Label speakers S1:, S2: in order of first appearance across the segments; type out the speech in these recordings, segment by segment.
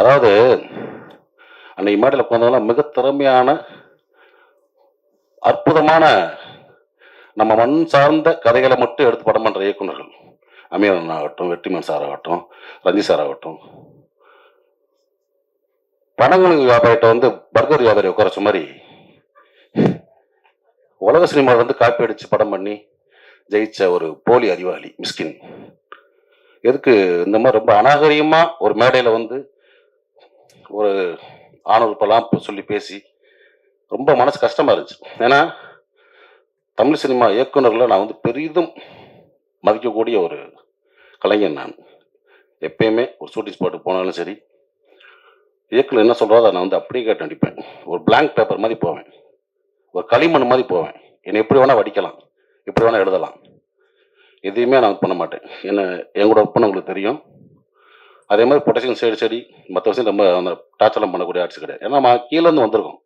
S1: அதாவது அன்னைக்கு மேடையில் உட்காந்தவங்களாம் மிக திறமையான அற்புதமான நம்ம மண் சார்ந்த கதைகளை மட்டும் எடுத்து படம் பண்ணுற இயக்குநர்கள். அமீரன் ஆகட்டும் வெற்றிமன் சார் ஆகட்டும் ரஞ்சி சார் ஆகட்டும். பணங்களுக்கு வியாபாரிட்ட வந்து பர்கர் வியாபாரி உட்காரச்ச மாதிரி உலக சினிமாவில் வந்து காப்பி அடிச்சு படம் பண்ணி ஜெயிச்ச ஒரு போலி அறிவாளி மிஸ்கின். எதுக்கு இந்த மாதிரி ரொம்ப அநாகரிகமாக ஒரு மேடையில வந்து ஒரு ஆணவப்பெல்லாம் சொல்லி பேசி ரொம்ப மனசு கஷ்டமாக இருந்துச்சு. ஏன்னா தமிழ் சினிமா இயக்குனர்களை நான் வந்து பெரிதும் மதிக்கக்கூடிய ஒரு கலைஞன் நான். எப்பயுமே ஒரு ஷூட்டிங் ஸ்பாட்டுக்கு போனாலும் சரி இயக்குனர் என்ன சொல்கிறதோ அதை நான் வந்து அப்படியே கேட்டு நடிப்பேன். ஒரு பிளாங்க் பேப்பர் மாதிரி போவேன். ஒரு களிமண் மாதிரி போவேன். என்னை எப்படி வேணால் வடிக்கலாம். எப்படி வேணால் எழுதலாம். எதையுமே நான் பண்ண மாட்டேன். என்ன என் கூட ஒர்க் உங்களுக்கு தெரியும். அதே மாதிரி பொட்டாசியம் சைடு செடி மற்ற விஷயம் ரொம்ப அந்த டார்ச்சர்லாம் பண்ணக்கூடிய ஆர்ட்ஸ் கிடையாது. ஏன்னா நம்ம கீழேருந்து வந்திருக்கோம்.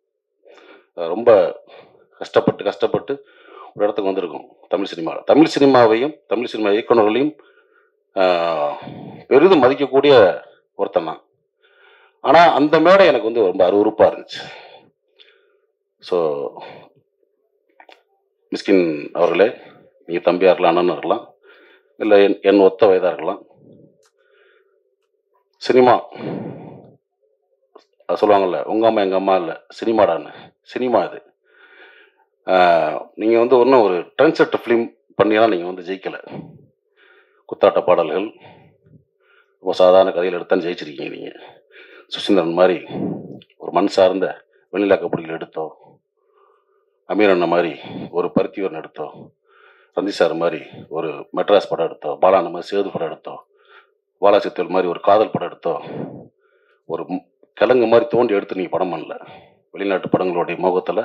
S1: ரொம்ப கஷ்டப்பட்டு கஷ்டப்பட்டு ஒரு இடத்துக்கு வந்திருக்கோம். தமிழ் சினிமாவில் தமிழ் சினிமாவையும் தமிழ் சினிமா இயக்குநர்களையும் பெரிதும் மதிக்கக்கூடிய ஒருத்தன் தான் ஆனால் அந்த மேடை எனக்கு வந்து ரொம்ப அருவருப்பாக இருந்துச்சு. ஸோ மிஸ்கின் அவர்களே நீங்கள் தம்பியாக இருக்கலாம் அண்ணன் இருக்கலாம் இல்லை என் என் ஒத்த வயதாக இருக்கலாம் சினிமா. அது சொல்லுவாங்கல்ல உங்கள் அம்மா எங்கள் அம்மா இல்லை சினிமாடான்னு. சினிமா இது. நீங்கள் வந்து ஒன்றும் ஒரு ட்ரெண்ட் செட் ஃபிலிம் பண்ணியெல்லாம் நீங்கள் வந்து ஜெயிக்கலை. குத்தாட்ட பாடல்கள் ரொம்ப சாதாரண கதையில் எடுத்தான் ஜெயிச்சிருக்கீங்க நீங்கள் சுசீந்திரன் மாதிரி ஒரு மண் சார்ந்த வெண்ணிலா கபடிகள் எடுத்தோம் அமீர் அண்ணன் மாதிரி ஒரு பருத்திவரன் எடுத்தோம் ரந்தி சார் மாதிரி ஒரு மெட்ராஸ் படம் எடுத்தோம் பாலான மாதிரி சேது படம் எடுத்தோம் பாலாசித்தல் மாதிரி ஒரு காதல் படம் எடுத்தோம் ஒரு கிழங்கு மாதிரி தோண்டி எடுத்து நீங்கள் படம் பண்ணல. வெளிநாட்டு படங்களுடைய முகத்தில்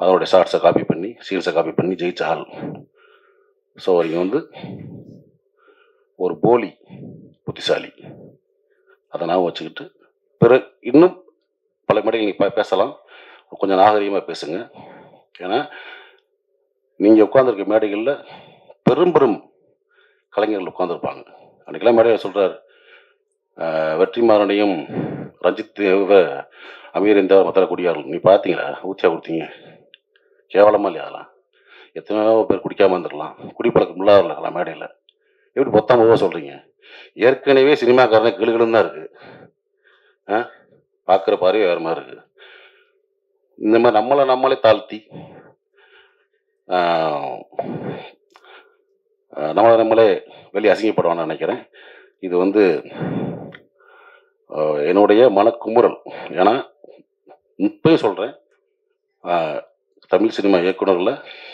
S1: அதனுடைய ஷார்ட்ஸை காப்பி பண்ணி சீன்ஸை காப்பி பண்ணி ஜெயிச்ச ஆள். ஸோ இங்கே வந்து ஒரு போலி புத்திசாலி. அதை நான் வச்சுக்கிட்டு பிற இன்னும் பல மேடைகள் நீங்கள் பேசலாம். கொஞ்சம் நாகரிகமாக பேசுங்க. ஏன்னா நீங்கள் உட்காந்துருக்க மேடைகளில் பெரும் பெரும் கலைஞர்கள் உட்காந்துருப்பாங்க அன்றைக்கெல்லாம் மேடையில் சொல்கிறார் வெற்றிமாறனையும் ரஞ்சித் அமீர் இந்த மத்திர குடியார்கள். நீ பார்த்தீங்களா ஊச்சா கொடுத்தீங்க. கேவலமாக இல்லையா அதெல்லாம்? எத்தனையோ பேர் குடிக்காமல் இருந்துடலாம் குடிப்பழக்கம் இல்லாத இருக்கலாம் மேடையில்? எப்படி பொத்தாம் போக சொல்கிறீங்க ஏற்கனவே சினிமாக்காரனே கிளுகிளுன்னு தான் இருக்குது ஆ? பார்க்குற பார்வை வேறு மாதிரி இருக்குது இந்த மாதிரி நம்மளை நம்மளே தாழ்த்தி நம்மளை நம்மளே வெளியே அசிங்கப்படுவான்னு நினைக்கிறேன். இது வந்து என்னுடைய மனக்குமுறல். ஏன்னா இப்பயும் சொல்கிறேன் தமிழ் சினிமா இயக்குனர்களில்